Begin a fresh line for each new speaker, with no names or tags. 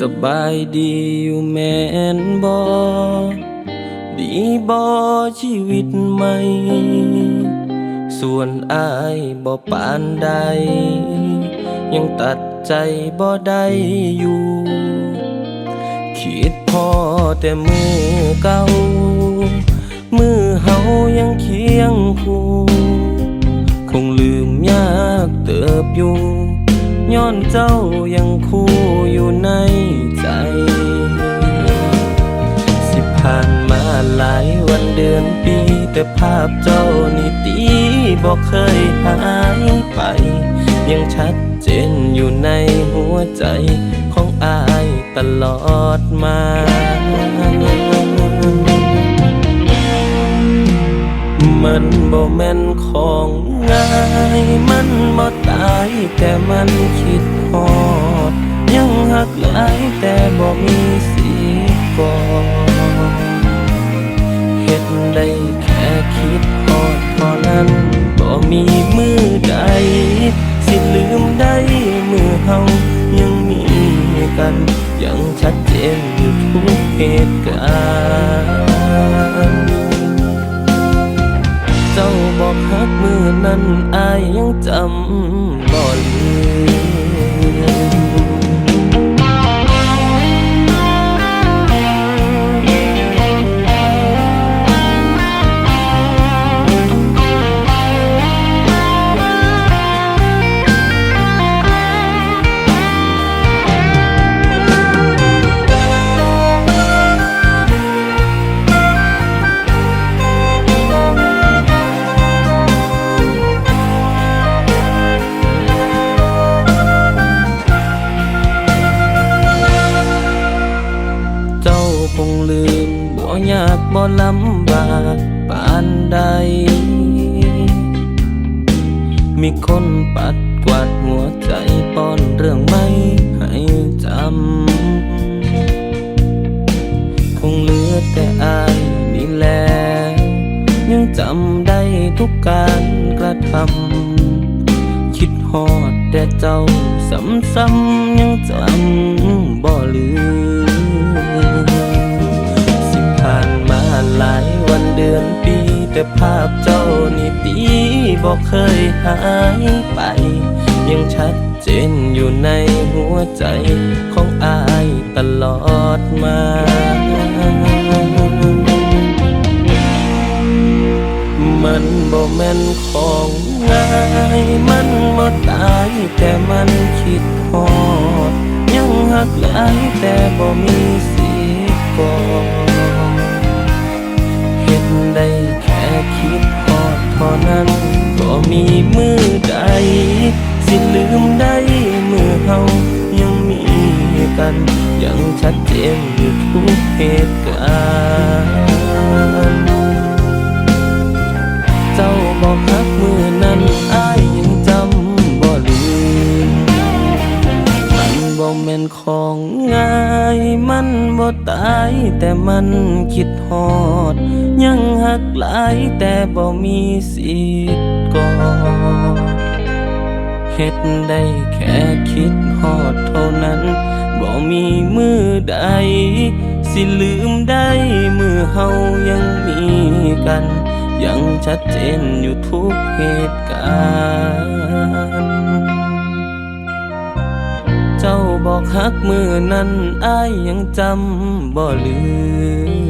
สบายดีอยู่แม่นบอดีบอชีวิตใหม่ ส่วนอายบ่ปานใด ยังตัดใจบ่ได้อยู่ คิดพอแต่มือเก่า มือเฮายังเคียงคู่ คงลืมยากเติบอยู่ ย้อนเจ้ายังคู่อยู่ในใจ สิผ่านมาหลายวันเดือนปี แต่ภาพเจ้านี่ตีบอกเคยหายไป ยังชัดเจนอยู่ในหัวใจของอายตลอดมามันบ่แม่น ของง่ายมันบ่ตายแต่มันคิดฮอด ยังหักหลายแต่บ่มีสิก่อนเฮ็ดได้แค่คิดฮอดเท่านั้นบ่มีมือใด สิลืมได้มือเฮายังมีกัน ยังชัดเจนอยู่ทุกเหตุการณ์ เจ้าบอกฮักมือนั้นอายยังจำบ่ลืม บ่ลำบากปานใด มีคนปัดกวาดหัวใจป้อนเรื่องไม่ให้จำ คงเหลือแต่อายนี่แหละยังจำได้ทุกการกระทำ คิดฮอดแต่เจ้าซ้ำๆยังจำบ่ลืม เคยหายไป ยังชัดเจนอยู่ในหัวใจของอายตลอดมามันบ่แม่นของง่ายมันบ่ตายแต่มันคิดฮอด ยังหักหลายแต่บ่มีสิก่อนเฮ็ดได้แค่คิดฮอดเท่านั้น ชัดเจนอยู่ทุกเหตุการณ์เจ้าบอกฮักมือนั้นอายยังจำบ่ลืมมันบ่แม่นของง่ายมันบ่ตายแต่มันคิดฮอด ยังหักหลายแต่บ่มีสิทธิ์ก่อเฮ็ดได้แค่คิดฮอ ใด สิลืมได้เมื่อเฮายังมีกัน ยังชัดเจนอยู่ทุกเหตุการณ์เจ้าบอกฮักมือนั้นอายยังจำบ่ลืม